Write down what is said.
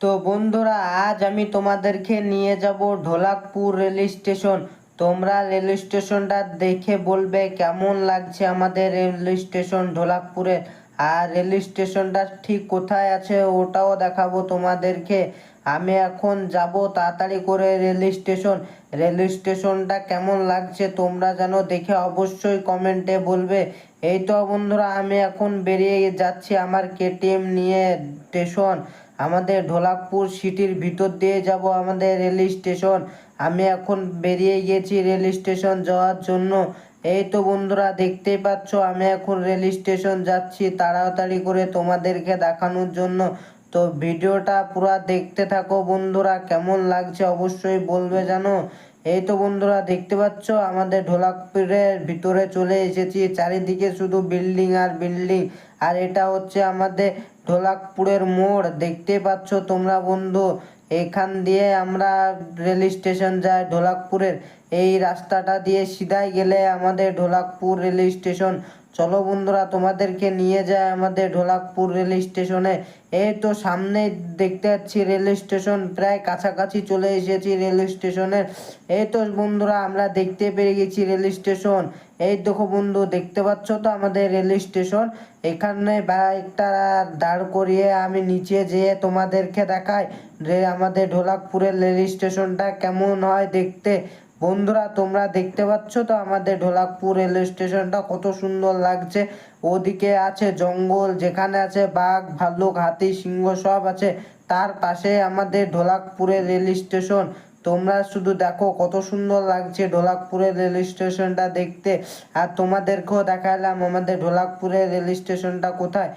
তো বন্ধুরা, আজ আমি তোমাদেরকে নিয়ে যাব ঢোলাকপুর রেল স্টেশন। তোমরা রেল স্টেশনটা দেখে বলবে কেমন লাগছে আমাদের রেল স্টেশন ঢোলাকপুরে। আর রেল স্টেশনটা ঠিক কোথায় আছে ওটাও দেখাবো তোমাদেরকে। আমি এখন যাব তাড়াতাড়ি করে রেল স্টেশন। রেল স্টেশনটা কেমন লাগছে তোমরা যেন দেখে অবশ্যই কমেন্টে বলবে। এই তো বন্ধুরা, আমি এখন বেরিয়ে যাচ্ছি আমার কেটিএম নিয়ে স্টেশন। আমাদের ঢোলাকপুর সিটির ভিতর দিয়ে যাব আমাদের রেল স্টেশন। আমি এখন বেরিয়ে গেছি রেল স্টেশন যাওয়ার জন্য। এই তো বন্ধুরা, দেখতেই পাচ্ছ, আমি এখন রেল স্টেশন যাচ্ছি তাড়াতাড়ি করে তোমাদেরকে দেখানোর জন্য। তো ভিডিওটা পুরো দেখতে থাকো বন্ধুরা, কেমন লাগছে অবশ্যই বলবে জানো। এই তো বন্ধুরা, দেখতে পাচ্ছ, আমাদের ঢোলাকপুরের ভিতরে চলে এসেছি, চারিদিকে শুধু বিল্ডিং আর বিল্ডিং। আর এটা হচ্ছে আমাদের ঢোলাকপুরের মোড়, দেখতে পাচ্ছ তোমরা বন্ধু। এখান দিয়ে আমরা রেল স্টেশন যাই ঢোলাকপুরের। এই রাস্তাটা দিয়ে সিধাই গেলে আমাদের ঢোলাকপুর রেল স্টেশন। চলো বন্ধুরা, তোমাদেরকে নিয়ে যায় আমাদের ঢোলাকপুর রেল স্টেশনে। এই তো সামনে দেখতে পাচ্ছি রেল স্টেশন, প্রায় কাছাকাছি চলে এসেছি রেল স্টেশনের। এই তো বন্ধুরা, আমরা দেখতে পেরে গেছি রেল স্টেশন। এই দেখো বন্ধু, দেখতে পাচ্ছ তো আমাদের রেল স্টেশন? এখানে বাইকটা দাঁড় করিয়ে আমি নিচে যেয়ে তোমাদেরকে দেখাই। আমাদের ঢোলাকপুরের রেল স্টেশনটা কেমন হয় দেখতে। বন্ধুরা, তোমরা দেখতে পাচ্ছ তো আমাদের ঢোলাকপুর রেল স্টেশনটা কত সুন্দর লাগছে। ওদিকে আছে জঙ্গল, যেখানে আছে বাঘ, ভাল্লুক, হাতি, সিংহ সব আছে। তার পাশে আমাদের ঢোলাকপুরের রেল স্টেশন। তোমরা শুধু দেখো কত সুন্দর লাগছে ঢোলাকপুরের রেল স্টেশনটা দেখতে। আর তোমাদেরকেও দেখালাম আমাদের ঢোলাকপুরের রেল স্টেশনটা কোথায়।